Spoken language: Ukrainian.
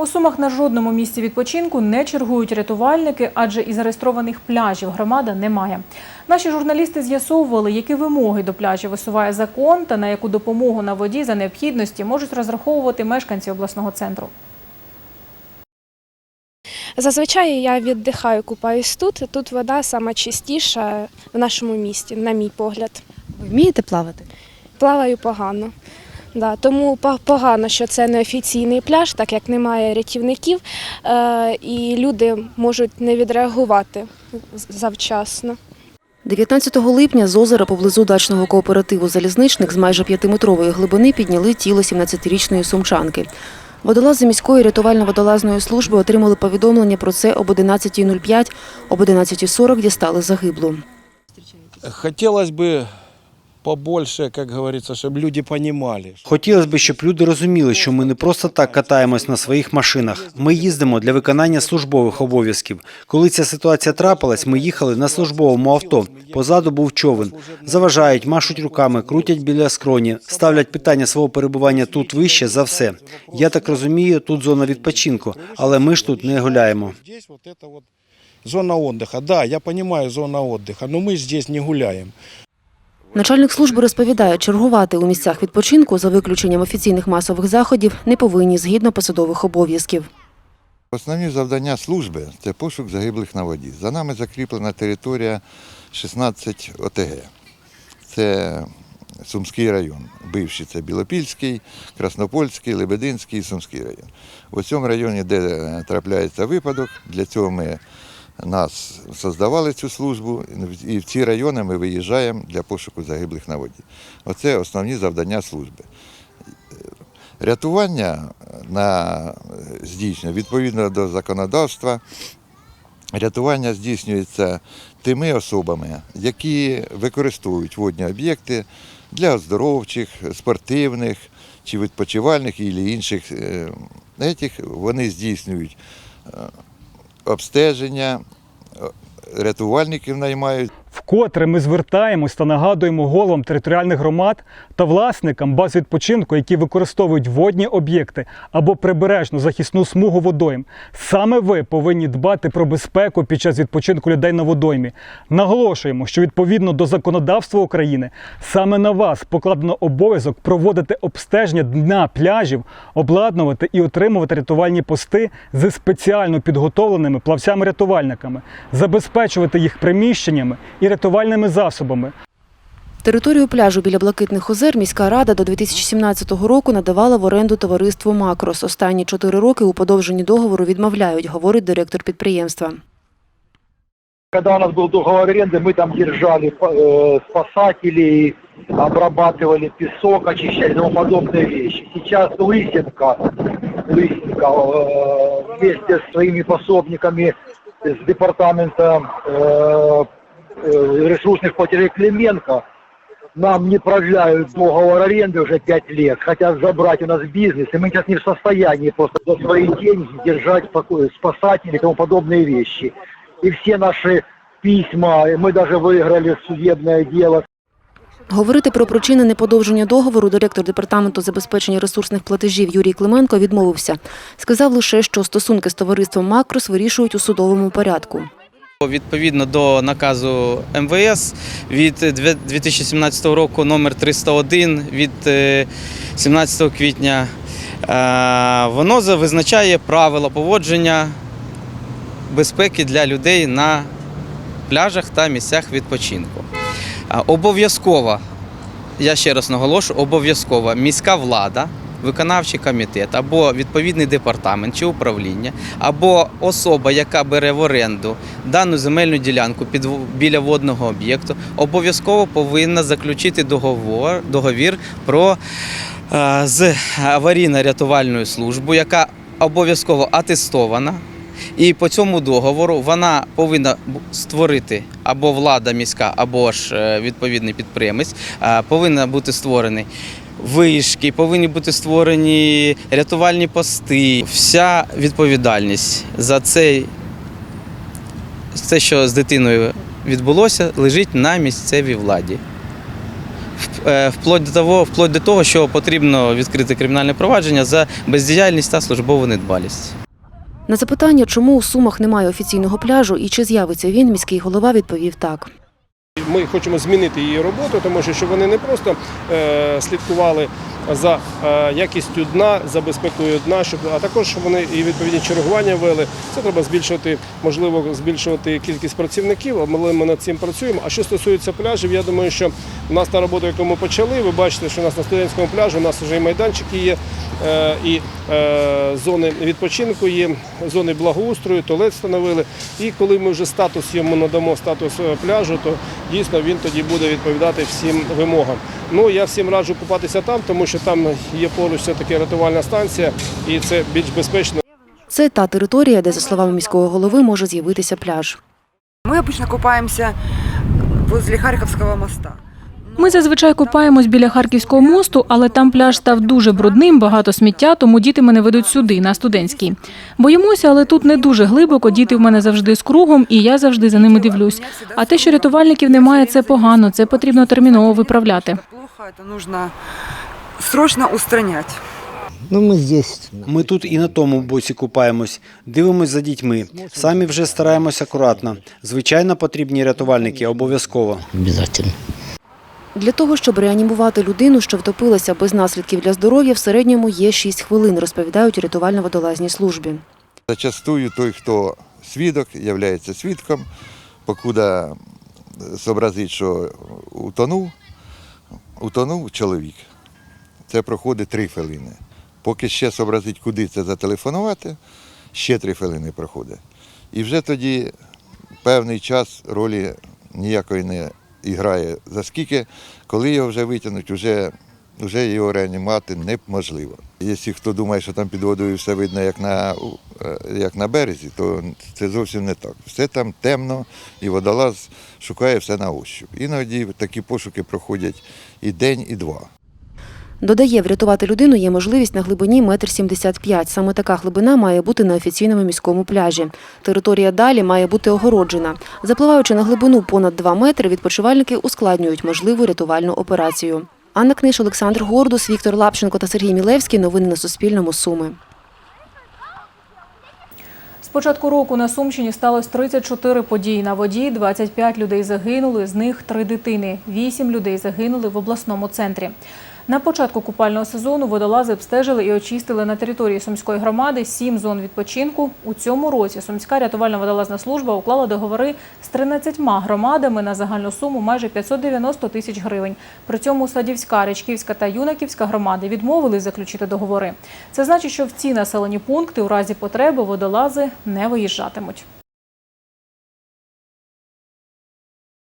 У Сумах на жодному місці відпочинку не чергують рятувальники, адже і зареєстрованих пляжів громада не має. Наші журналісти з'ясовували, які вимоги до пляжів висуває закон та на яку допомогу на воді за необхідності можуть розраховувати мешканці обласного центру. Зазвичай я віддихаю, купаюсь тут. Тут вода сама чистіша в нашому місті, на мій погляд. Ви вмієте плавати? Плаваю погано. Да, тому по- погано, що це неофіційний пляж, так як немає рятівників, е, і люди можуть не відреагувати завчасно. 19 липня з озера поблизу дачного кооперативу «Залізничник» з майже п'ятиметрової глибини підняли тіло 17-річної сумчанки. Водолази міської рятувально-водолазної служби отримали повідомлення про це об 11.05, об 11.40 дістали загиблу. Хотелось бы побольше, как говорится, чтобы люди понимали. Хотілося б, щоб люди розуміли, що ми не просто так катаємось на своїх машинах. Ми їздимо для виконання службових обов'язків. Коли ця ситуація трапилась, ми їхали на службовому авто. Позаду був човен. Заважають, машуть руками, крутять біля скроні, ставлять питання свого перебування тут вище за все. Я так розумію, тут зона відпочинку, але ми ж тут не гуляємо. Здесь вот это вот зона отдыха. Да, я понимаю, зона отдыха, но мы здесь не гуляем. Начальник служби розповідає, чергувати у місцях відпочинку за виключенням офіційних масових заходів не повинні згідно посадових обов'язків. Основні завдання служби це пошук загиблих на воді. За нами закріплена територія 16 ОТГ. Це Сумський район. Бивший це Білопільський, Краснопольський, Лебединський і Сумський район. У цьому районі, де трапляється випадок, для цього ми нас создавали цю службу, і в ці райони ми виїжджаємо для пошуку загиблих на воді. Оце основні завдання служби. Рятування на здійснює відповідно до законодавства. Рятування здійснюється тими особами, які використовують водні об'єкти для оздоровчих, спортивних чи відпочивальних і інших е. Вони здійснюють е, обстеження, рятувальників наймають. Вкотре ми звертаємось та нагадуємо головам територіальних громад та власникам баз відпочинку, які використовують водні об'єкти або прибережну захисну смугу водойм. Саме ви повинні дбати про безпеку під час відпочинку людей на водоймі. Наголошуємо, що відповідно до законодавства України саме на вас покладено обов'язок проводити обстеження дна пляжів, обладнувати і отримувати рятувальні пости зі спеціально підготовленими плавцями-рятувальниками, забезпечувати їх приміщеннями і рятувальними засобами. Територію пляжу біля Блакитних озер міська рада до 2017 року надавала в оренду товариству «Макрос». Останні чотири роки у подовженні договору відмовляють, говорить директор підприємства. Когда у нас был договор аренды, мы там держали э, спасателей, обрабатывали песок, очищали и тому подобные вещи. Сейчас Лысенко, Лысенко э, вместе с своими пособниками с департамента э, э, ресурсных платежей Клименко нам не продляют договор аренды уже пять лет, хотят забрать у нас бизнес, и мы сейчас не в состоянии просто за свои деньги держать поко- спасателей и тому подобные вещи. И все наши письма, и мы даже выиграли судебное дело Говорити про причини неподовження договору директор департаменту забезпечення ресурсних платежів Юрій Клименко відмовився. Сказав лише, що стосунки з товариством «Макрос» вирішують у судовому порядку. Відповідно до наказу МВС від 2017 року номер 301 від е, 17 квітня е, воно визначає правила поводження безпеки для людей на пляжах та місцях відпочинку. А, Обов'язково, я ще раз наголошую, обов'язково міська влада, виконавчий комітет або відповідний департамент чи управління, або особа, яка бере в оренду дану земельну ділянку під біля водного об'єкту, обов'язково повинна заключити договор, договір про е, з аварійно-рятувальною службою, яка обов'язково атестована. І по цьому договору вона повинна створити або влада міська, або ж е, відповідний підприємець, е, повинна бути створений вишки, повинні бути створені рятувальні пости. Вся відповідальність за цей це, що з дитиною відбулося, лежить на місцевій владі. Е, вплоть до того, вплоть до того, що потрібно відкрити кримінальне провадження за бездіяльність та службову недбалість. На запитання, чому у Сумах немає офіційного пляжу і чи з'явиться він, міський голова відповів так. Ми хочемо змінити її роботу, тому що щоб вони не просто е, слідкували за е, якістю дна, за безпекою дна, щоб а також щоб вони і відповідні чергування вели. Це треба збільшувати, можливо, збільшувати кількість працівників. але ми над цим працюємо. А що стосується пляжів, я думаю, що у нас та робота, яку ми почали, ви бачите, що у нас на студентському пляжі у нас вже і майданчики є, е, і зони відпочинку є, зони благоустрою, туалет встановили. І коли ми вже статус йому надамо статус пляжу, то дійсно він тоді буде відповідати всім вимогам. Ну я всім раджу купатися там, тому що там є поруч все таки рятувальна станція, і це більш безпечно. Це та територія, де, за словами міського голови, може з'явитися пляж. Ми обично купаємося возле Харківського моста. Ми зазвичай купаємось біля Харківського мосту, але там пляж став дуже брудним, багато сміття, тому діти мене ведуть сюди, на студентський. Боїмося, але тут не дуже глибоко. Діти в мене завжди з кругом, і я завжди за ними дивлюсь. А те, що рятувальників немає, це погано. Це потрібно терміново виправляти. Нужно срочно устранять. Ну, мы здесь. Ми тут і на тому боці купаємось, дивимось за дітьми. Самі вже стараємось акуратно. Звичайно, потрібні рятувальники обов'язково. Обязательно. Для того, щоб реанімувати людину, що втопилася без наслідків для здоров'я, в середньому є 6 хвилин, розповідають рятувально-водолазній службі. Зачастую той, хто свідок, є свідком, покуда зобразить, що утонув, утонув чоловік. Це проходить три хвилини. Поки ще зобразить, куди це зателефонувати, ще три хвилини проходить. І вже тоді певний час ролі ніякої не грає. За скільки, коли його вже витягнуть, вже, вже його реанімати неможливо. Якщо хто думає, що там під водою все видно, як на, е, як на березі, то це зовсім не так. Все там темно, і водолаз шукає все на ощуп. Іноді такі пошуки проходять і день, і два. Додає, врятувати людину є можливість на глибині 1,75 м. Саме така глибина має бути на офіційному міському пляжі. Територія далі має бути огороджена. Запливаючи на глибину понад 2 метри, відпочивальники ускладнюють можливу рятувальну операцію. Анна Книж, Олександр Гордус, Віктор Лапченко та Сергій Мілевський. Новини на Суспільному. Суми. З початку року на Сумщині сталося 34 події на воді, 25 людей загинули, з них 3 дитини. 8 людей загинули в обласному центрі. На початку купального сезону водолази обстежили і очистили на території Сумської громади 7 зон відпочинку. У цьому році Сумська рятувально-водолазна служба уклала договори з 13 громадами на загальну суму майже 590 тисяч гривень. При цьому Садівська, Речківська та Юнаківська громади відмовили заключити договори. Це значить, що в ці населені пункти у разі потреби водолази не виїжджатимуть.